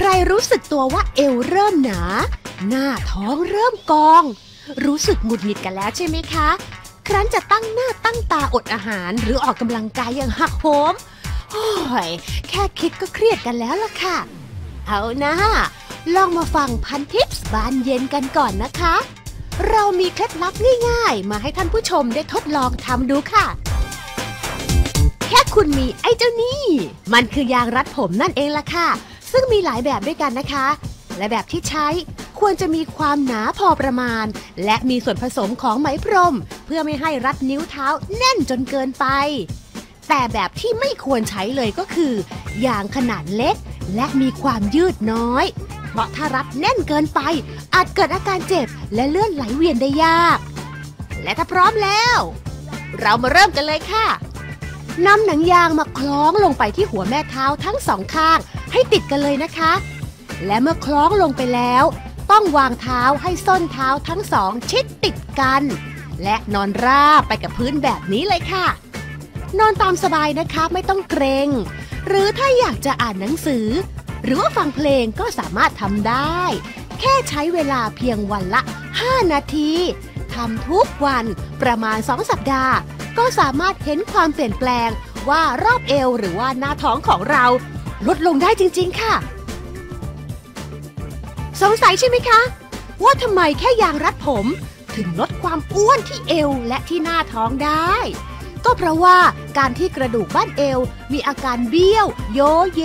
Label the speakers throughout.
Speaker 1: ใครรู้สึกตัวว่าเอวเริ่มหนา หน้าท้องเริ่มกอง รู้สึกหงุดหงิดกันแล้วใช่ไหมคะ ครั้นจะตั้งหน้าตั้งตาอดอาหารหรือออกกำลังกายอย่างหักโหมโอ้ยแค่คิดก็เครียดกันแล้วล่ะค่ะ เอานะลองมาฟังพันทิปส์บานเย็นกันก่อนนะคะ เรามีเคล็ดลับง่ายๆ มาให้ท่านผู้ชมได้ทดลองทำดูค่ะ แค่คุณมีไอ้เจ้านี่ มันคือยางรัดผมนั่นเองล่ะค่ะ ซึ่งมีหลายแบบด้วยกันนะคะ และแบบที่ใช้ควรจะมีความหนาพอประมาณ และมีส่วนผสมของไหมพรม เพื่อไม่ให้รัดนิ้วเท้าแน่นจนเกินไป แต่แบบที่ไม่ควรใช้เลยก็คือยางขนาดเล็กและมีความยืดน้อย เพราะถ้ารัดแน่นเกินไป อาจเกิดอาการเจ็บและเลื่อนไหลเวียนได้ยาก และถ้าพร้อมแล้ว เรามาเริ่มกันเลยค่ะนำหนังยางมาคล้องลงไปที่หัวแม่เท้าทั้งสองข้าง ให้ติดกันเลยนะคะ และเมื่อคล้องลงไปแล้ว ต้องวางเท้าให้ส้นเท้าทั้งสองชิดติดกัน และนอนราบไปกับพื้นแบบนี้เลยค่ะ นอนตามสบายนะคะไม่ต้องเกรง หรือถ้าอยากจะอ่านหนังสือ หรือว่าฟังเพลงก็สามารถทำได้ แค่ใช้เวลาเพียงวันละ 5 นาทีทำทุกวันประมาณ 2 สัปดาห์ ก็สามารถเห็นความเปลี่ยนแปลงว่ารอบเอวหรือว่าหน้าท้องของเรา ลดลงได้จริง ๆ ค่ะ สงสัยใช่ไหมคะ ว่าทำไมแค่ยางรัดผม ถึงลดความอ้วนที่เอวและที่หน้าท้องได้ ก็เพราะว่าการที่กระดูกบ้านเอว มีอาการเบี้ยว โยเย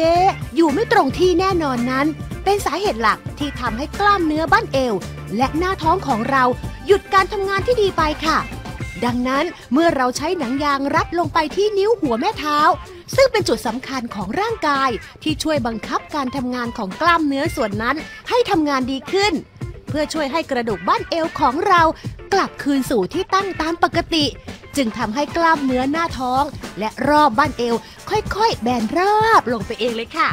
Speaker 1: อยู่ไม่ตรงที่แน่นอนนั้น เป็นสาเหตุหลักที่ทำให้กล้ามเนื้อบ้านเอว และหน้าท้องของเราหยุดการทำงานที่ดีไปค่ะ ดังนั้นเมื่อเราใช้หนังยางรัดลงไปที่นิ้วหัวแม่เท้า ซึ่งเป็นจุดสำคัญของร่างกาย ที่ช่วยบังคับการทำงานของกล้ามเนื้อส่วนนั้นให้ทำงานดีขึ้น เพื่อช่วยให้กระดูกบ้านเอวของเรากลับคืนสู่ที่ตั้งตามปกติ จึงทำให้กล้ามเนื้อหน้าท้อง และรอบบ้านเอว ค่อยๆ แบนราบลงไปเองเลยค่ะ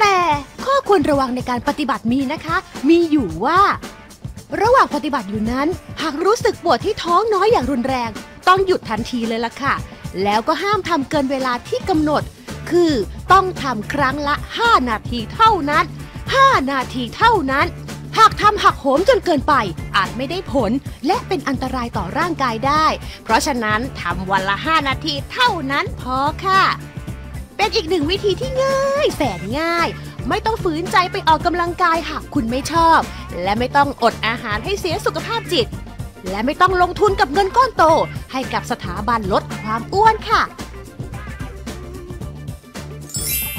Speaker 1: แต่ข้อควรระวังในการปฏิบัติมีนะคะ มีอยู่ว่า ระหว่างปฏิบัติอยู่นั้น หากรู้สึกปวดที่ท้องน้อยอย่างรุนแรง ต้องหยุดทันทีเลยล่ะค่ะ แล้วก็ห้ามทำเกินเวลาที่กำหนด คือต้องทำครั้งละ 5 นาทีเท่านั้น 5 นาทีเท่านั้น หากทำหักโหมจนเกินไป อาจไม่ได้ผล และเป็นอันตรายต่อร่างกายได้ เพราะฉะนั้นทำวันละ 5 นาทีเท่านั้นพอค่ะ เป็นอีกหนึ่งวิธีที่ง่ายแสนง่าย ไม่ต้องฝืนใจไปออกกำลังกายหากคุณไม่ชอบ และไม่ต้องอดอาหารให้เสียสุขภาพจิต และไม่ต้องลงทุนกับเงินก้อนโต ให้กับสถาบันลดความอ้วนค่ะ